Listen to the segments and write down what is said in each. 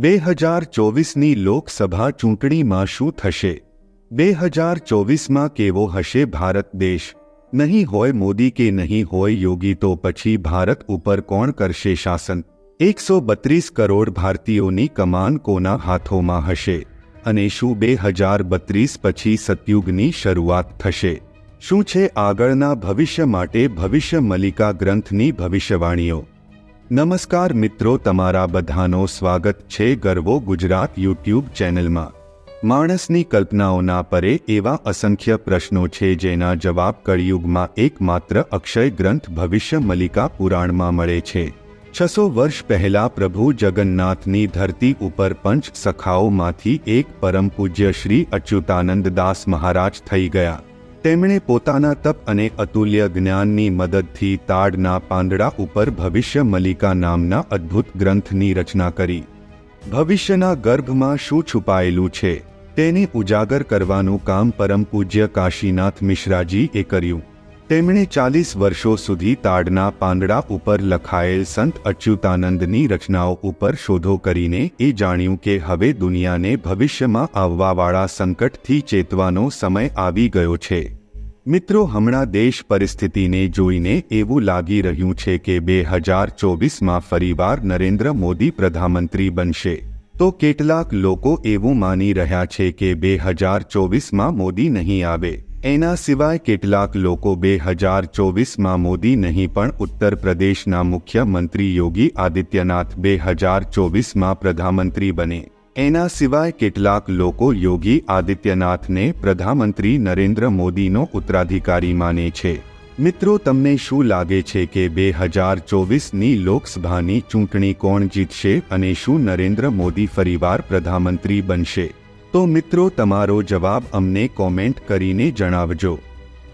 બે હજાર ચોવીસની લોકસભા ચૂંટણીમાં શું થશે? બે હજાર ચોવીસમાં કેવો હશે ભારત દેશ? નહીં હોય મોદી કે નહીં હોય યોગી તો પછી ભારત ઉપર કોણ કરશે શાસન? એકસો બત્રીસ કરોડ ભારતીયોની કમાન કોના હાથોમાં હશે? અને શું બે હજાર બત્રીસ પછી સતયુગની શરૂઆત થશે? શું છે આગળના ભવિષ્ય માટે ભવિષ્ય મલિકા ગ્રંથની ભવિષ્યવાણીઓ? નમસ્કાર મિત્રો, તમારા બધાનો સ્વાગત છે ગર્વો ગુજરાત યુટ્યુબ ચેનલમાં. માણસની કલ્પનાઓના પરે એવા અસંખ્ય પ્રશ્નો છે જેના જવાબ કળિયુગમાં એકમાત્ર અક્ષય ગ્રંથ ભવિષ્ય મલિકા પુરાણમાં મળે છે. છસો વર્ષ પહેલા પ્રભુ જગન્નાથની ધરતી ઉપર પંચ સખાઓમાંથી એક પરમ પૂજ્ય શ્રી અચ્યુતાનંદ દાસ મહારાજ થઈ ગયા. તેમણે પોતાના તપ અને અતુલ્ય જ્ઞાનની મદદથી તાડના પાંદડા ઉપર ભવિષ્ય મલિકા નામના અદ્ભુત ગ્રંથની રચના કરી. ભવિષ્યના ગર્ભમાં શું છુપાયેલું છે, તેને ઉજાગર કરવાનું કામ પરમ પૂજ્ય કાશીનાથ મિશ્રાજીએ કર્યું. તેમણે ચાલીસ વર્ષો સુધી તાડના પાંદડા ઉપર લખાયેલ સંત અચ્યુતાનંદની રચનાઓ ઉપર શોધો કરીને એ જાણ્યું કે હવે દુનિયાને ભવિષ્યમાં આવવાવાળા સંકટથી ચેતવાનો સમય આવી ગયો છે. મિત્રો, હમણાં દેશ પરિસ્થિતિને જોઈને એવું લાગી રહ્યું છે કે બે હજાર ચોવીસમાં ફરીવાર નરેન્દ્ર મોદી પ્રધાનમંત્રી બનશે. તો કેટલાક લોકો એવું માની રહ્યા છે કે બે હજાર ચોવીસમાં મોદી નહીં આવે. એના સિવાય કેટલાક લોકો બે હજાર ચોવીસમાં મોદી નહીં પણ ઉત્તર પ્રદેશના મુખ્યમંત્રી યોગી આદિત્યનાથ બે હજાર ચોવીસમાં પ્રધાનમંત્રી બને. એના સિવાય કેટલાક લોકો યોગી આદિત્યનાથને પ્રધાનમંત્રી નરેન્દ્ર મોદીનો ઉત્તરાધિકારી માને છે. મિત્રો, તમને શું લાગે છે કે બે હજાર ચોવીસની લોકસભાની ચૂંટણી કોણ જીતશે અને શું નરેન્દ્ર મોદી ફરીવાર પ્રધાનમંત્રી બનશે? તો મિત્રો તમારો જવાબ અમને કોમેન્ટ કરીને જણાવજો.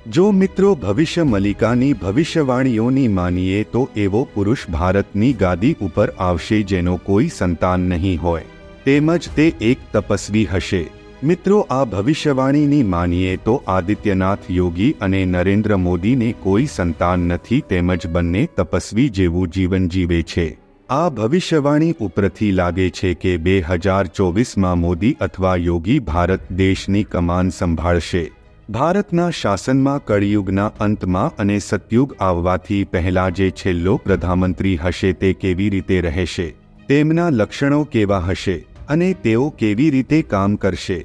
જો મિત્રો ભવિષ્ય મલિકાની ભવિષ્યવાણીઓની માનીએ તો એવો પુરુષ ભારતની ગાદી ઉપર આવશે જેનો કોઈ સંતાન નહીં હોય. તેમજ તે એક તપસ્વી હશે. મિત્રો આ ભવિષ્યવાણીની માનીએ તો આદિત્યનાથ યોગી અને નરેન્દ્ર મોદીને કોઈ સંતાન નથી તેમજ બંને તપસ્વી જેવું જીવન જીવે છે. આ ભવિષ્યવાણી ઉપરથી લાગે છે કે બે હજાર ચોવીસમાં મોદી અથવા યોગી ભારત દેશની કમાન સંભાળશે. ભારતના શાસનમાં કળિયુગના અંતમાં અને સતયુગ આવવાથી પહેલા જે છેલ્લો પ્રધાનમંત્રી હશે તે કેવી રીતે રહેશે? તેમના લક્ષણો કેવા હશે? અને તેઓ કેવી રીતે કામ કરશે?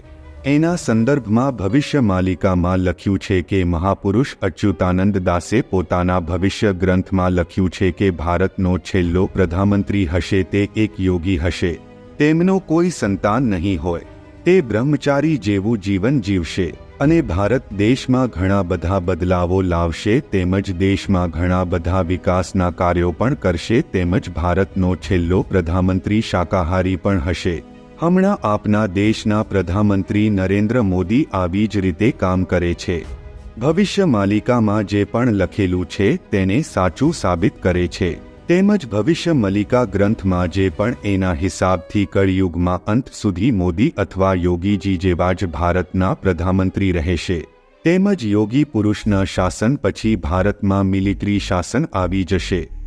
એના સંદર્ભમાં ભવિષ્ય માલિકામાં લખ્યું છે કે મહાપુરુષ અચ્યુતાનંદ દાસે પોતાના ભવિષ્ય ગ્રંથમાં લખ્યું છે કે ભારતનો છેલ્લો પ્રધાનમંત્રી હશે તે એક યોગી હશે. તેમનો કોઈ સંતાન નહીં હોય. તે બ્રહ્મચારી જેવું જીવન જીવશે અને ભારત દેશમાં ઘણા બધા બદલાવો લાવશે તેમજ દેશમાં ઘણા બધા વિકાસના કાર્યો પણ કરશે તેમજ ભારતનો છેલ્લો પ્રધાનમંત્રી શાકાહારી પણ હશે. હમણાં આપના દેશના પ્રધાનમંત્રી નરેન્દ્ર મોદી આવી જ રીતે કામ કરે છે. ભવિષ્ય માલિકામાં જે પણ લખેલું છે તેને સાચું સાબિત કરે છે. તેમજ ભવિષ્ય મલિકા ગ્રંથમાં જે પણ એના હિસાબથી કળિયુગમાં અંત સુધી મોદી અથવા યોગીજી જેવા જ ભારતના પ્રધાનમંત્રી રહેશે. તેમજ યોગી પુરુષના શાસન પછી ભારતમાં મિલિટરી શાસન આવી જશે.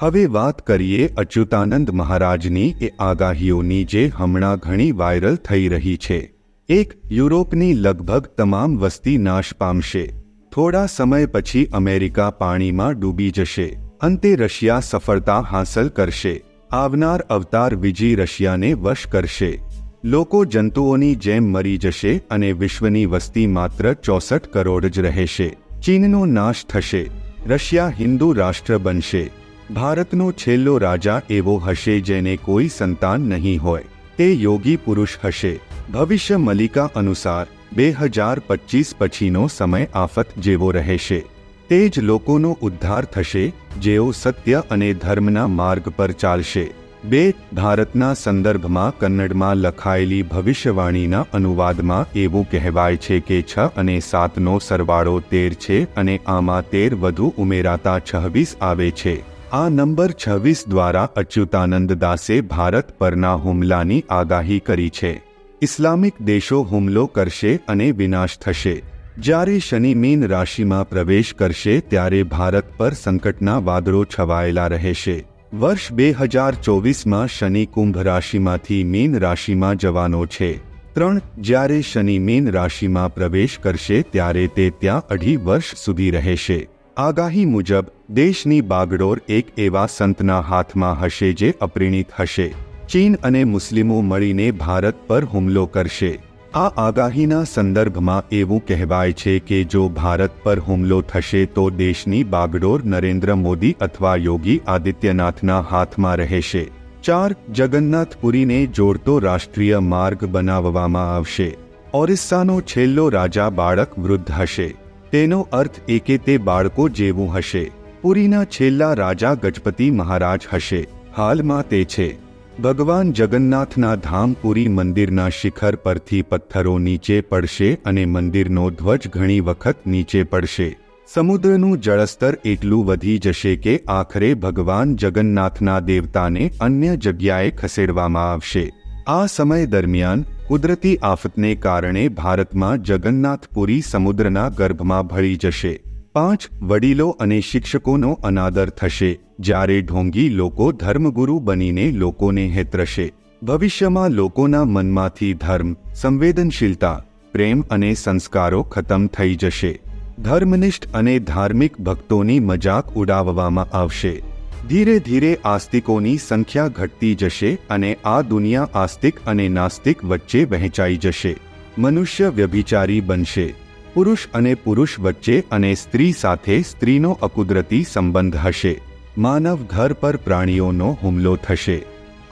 હવે વાત કરીએ અચ્યુતાનંદ મહારાજની એ આગાહીઓની જે હમણાં ઘણી વાયરલ થઈ રહી છે. એક, યુરોપની લગભગ તમામ વસ્તી નાશ પામશે. થોડા સમય પછી અમેરિકા પાણીમાં ડૂબી જશે. અંતે રશિયા સફળતા હાંસલ કરશે. આવનાર અવતાર વિજી રશિયાને વશ કરશે. લોકો જંતુઓની જેમ મરી જશે અને વિશ્વની વસ્તી માત્ર ચોસઠ કરોડ જ રહેશે. ચીનનો નાશ થશે. રશિયા હિન્દુ રાષ્ટ્ર બનશે. ભારતનો છેલ્લો રાજા એવો હશે જેને કોઈ સંતાન નહીં હોય. તે યોગી પુરુષ હશે. ભવિષ્ય મલિકા અનુસાર બે હજાર પચીસ પછીનો સમય આફત જેવો રહેશે. તે જ લોકોનો ઉદ્ધાર થશે, જેઓ સત્ય અને ધર્મના માર્ગ પર ચાલશે. બે, ભારતના સંદર્ભમાં કન્નડમાં લખાયેલી ભવિષ્યવાણીના અનુવાદમાં એવું કહેવાય છે કે છ અને સાતનો સરવાળો તેર છે અને આમાં તેર વધુ ઉમેરાતા છવ્વીસ આવે છે. આ નંબર છવ્વીસ દ્વારા અચ્યુતાનંદ દાસે ભારત પરના હુમલાની આગાહી કરી છે. ઇસ્લામિક દેશો હુમલો કરશે અને વિનાશ થશે. જ્યારે શનિ મીન રાશિમાં પ્રવેશ કરશે ત્યારે ભારત પર સંકટના વાદળો છવાયેલા રહેશે. વર્ષ બે હજાર ચોવીસમાં શનિ કુંભ રાશિમાંથી મીન રાશિમાં જવાનો છે. ત્રણ, જ્યારે શનિ મીન રાશિમાં પ્રવેશ કરશે ત્યારે તે ત્યાં અઢી વર્ષ સુધી રહેશે. આગાહી મુજબ, દેશની બાગડોર એક એવા સંતના હાથમાં હશે જે અપરિણિત હશે. ચીન અને મુસ્લિમો મળીને ભારત પર હુમલો કરશે. આ આગાહીના સંદર્ભમાં એવું કહેવાય છે કે જો ભારત પર હુમલો થશે તો દેશની બાગડોર નરેન્દ્ર મોદી અથવા યોગી આદિત્યનાથના હાથમાં રહેશે. ચાર, જગન્નાથપુરીને જોડતો રાષ્ટ્રીય માર્ગ બનાવવામાં આવશે. ઓરિસ્સાનો છેલ્લો રાજા બાળક વૃદ્ધ હશે. તેનો અર્થ એ કે તે બાળકો જેવું હશે. પુરીના છેલ્લા રાજા ગજપતિ મહારાજ હશે. હાલમાં તે છે. ભગવાન જગન્નાથના ધામ પુરી મંદિરના શિખર પરથી પથ્થરો નીચે પડશે અને મંદિરનો ધ્વજ ઘણી વખત નીચે પડશે. સમુદ્રનું જળસ્તર એટલું વધી જશે કે આખરે ભગવાન જગન્નાથના દેવતાને અન્ય જગ્યાએ ખસેડવામાં આવશે. આ સમય દરમિયાન કુદરતી આફતને કારણે ભારતમાં જગન્નાથપુરી સમુદ્રના ગર્ભમાં ભળી જશે. પાંચ વડીલો અને શિક્ષકોનો અનાદર થશે, જ્યારે ઢોંગી લોકો ધર્મગુરુ બનીને લોકોને હેતરશે. ભવિષ્યમાં લોકોના મનમાંથી ધર્મ, સંવેદનશીલતા, પ્રેમ અને સંસ્કારો ખતમ થઈ જશે. ધર્મનિષ્ઠ અને ધાર્મિક ભક્તોની મજાક ઉડાવવામાં આવશે. ધીરે ધીરે આસ્તિકોની સંખ્યા ઘટતી જશે અને આ દુનિયા આસ્તિક અને નાસ્તિક વચ્ચે વહેંચાઈ જશે. મનુષ્ય વ્યભિચારી બનશે. પુરુષ અને પુરુષ વચ્ચે અને સ્ત્રી સાથે સ્ત્રીનો અકુદરતી સંબંધ હશે. માનવ ઘર પર પ્રાણીઓનો હુમલો થશે.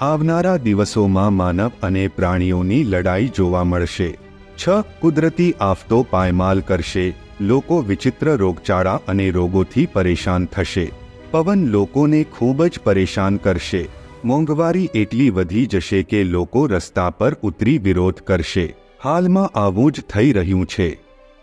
આવનારા દિવસોમાં માનવ અને પ્રાણીઓની લડાઈ જોવા મળશે. છ કુદરતી આફતો પાયમાલ કરશે. લોકો વિચિત્ર રોગચાળા અને રોગોથી પરેશાન થશે. પવન લોકોને ખૂબ જ પરેશાન કરશે. મોંઘવારી એટલી વધી જશે કે લોકો રસ્તા પર ઉતરી વિરોધ કરશે. હાલમાં આવું જ થઈ રહ્યું છે.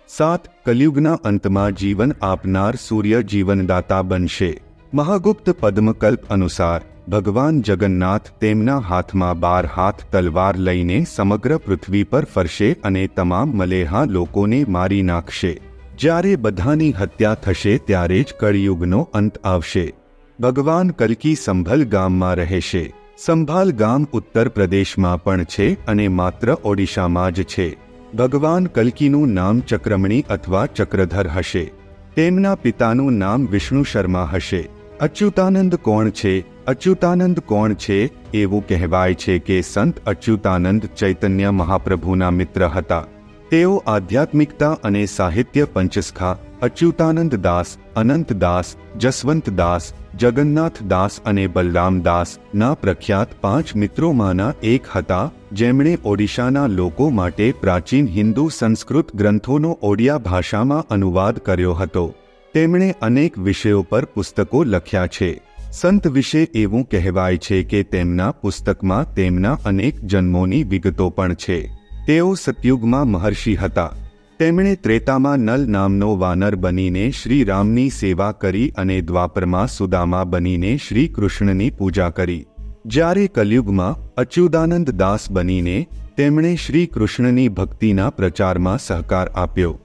સાત, કલયુગના અંતમાં જીવન આપનાર સૂર્ય જીવનદાતા બનશે. મહાગુપ્ત પદ્મકલ્પ અનુસાર, ભગવાન જગન્નાથ તેમના હાથમાં બાર હાથ તલવાર લઈને સમગ્ર પૃથ્વી પર ફરશે અને તમામ મલેહા લોકોને મારી નાખશે. જ્યારે બધાની હત્યા થશે ત્યારે જ કળિયુગનો અંત આવશે. ભગવાન કલ્કી સંભલ ગામમાં રહેશે. સંભાલ ગામ ઉત્તર પ્રદેશમાં પણ છે અને માત્ર ઓડિશામાં જ છે. ભગવાન કલ્કીનું નામ ચક્રમણી અથવા ચક્રધર હશે. તેમના પિતાનું નામ વિષ્ણુ શર્મા હશે. અચ્યુતાનંદ કોણ છે? અચ્યુતાનંદ કોણ છે? એવું કહેવાય છે કે સંત અચ્યુતાનંદ ચૈતન્ય મહાપ્રભુના મિત્ર હતા. તેઓ આધ્યાત્મિકતા અને સાહિત્ય પંચસ્ખા, અચ્યુતાનંદ દાસ, અનંત દાસ, જસવંત દાસ, જગન્નાથ દાસ અને બલરામ દાસ ના પ્રખ્યાત પાંચ મિત્રોમાંના એક હતા, જેમણે ઓડિશાના લોકો માટે પ્રાચીન હિન્દુ સંસ્કૃત ગ્રંથોનો ઓડિયા ભાષામાં અનુવાદ કર્યો હતો. તેમણે અનેક વિષયો પર પુસ્તકો લખ્યા છે. સંત વિશે એવું કહેવાય છે કે તેમના પુસ્તકમાં તેમના અનેક જન્મોની વિગતો પણ છે. તેઓ સતયુગમાં મહર્ષિ હતા. તેમણે ત્રેતામાં નલ નામનો વાનર બનીને શ્રી રામની સેવા કરી અને દ્વાપરમાં સુદામા બનીને શ્રી કૃષ્ણની પૂજા કરી. જ્યારે કલયુગમાં અચ્યુદાનંદ દાસ બનીને તેમણે શ્રી કૃષ્ણની ભક્તિના પ્રચારમાં સહકાર આપ્યો.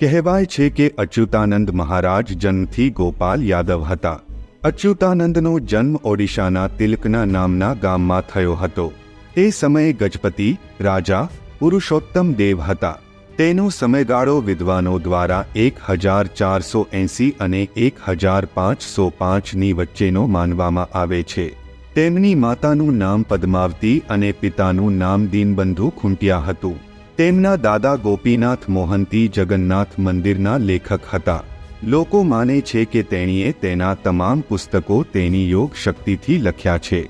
કહેવાય છે કે અચ્યુતાનંદ મહારાજ જન્મથી ગોપાલ યાદવ હતા. અચ્યુતાનંદનો જન્મ ઓડિશાના તિલકના નામના ગામમાં થયો હતો. તે સમયે ગજપતિ, રાજા પુરુષોત્તમ દેવ હતા. તેનો સમયગાળો વિદ્વાનો દ્વારા એક હજાર ચારસો એંસી અને એક હજાર પાંચસો પાંચની વચ્ચેનો માનવામાં આવે છે. તેમની માતાનું નામ પદ્માવતી અને પિતાનું નામ દીનબંધુ ખૂંટિયા હતું. તેમના દાદા ગોપીનાથ મોહંતી જગન્નાથ મંદિરના લેખક હતા. લોકો માને છે કે તેણીએ તેના તમામ પુસ્તકો તેની યોગ શક્તિથી લખ્યા છે.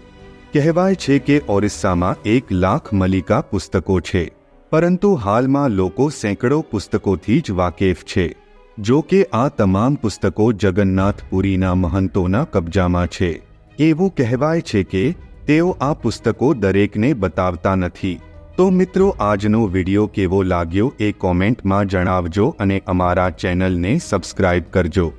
કહેવાય છે કે ઓરિસ્સામાં એક લાખ મલિકા પુસ્તકો છે. પરંતુ હાલમાં લોકો સેંકડો પુસ્તકોથી જ વાકેફ છે. જો કે આ તમામ પુસ્તકો જગન્નાથપુરીના મહંતોના કબજામાં છે. એવું કહેવાય છે કે તેઓ આ પુસ્તકો દરેકને બતાવતા નથી. તો મિત્રો, આજનો વિડિયો કેવો લાગ્યો એ કોમેન્ટમાં જણાવજો અને અમારા ચેનલને સબસ્ક્રાઇબ કરજો.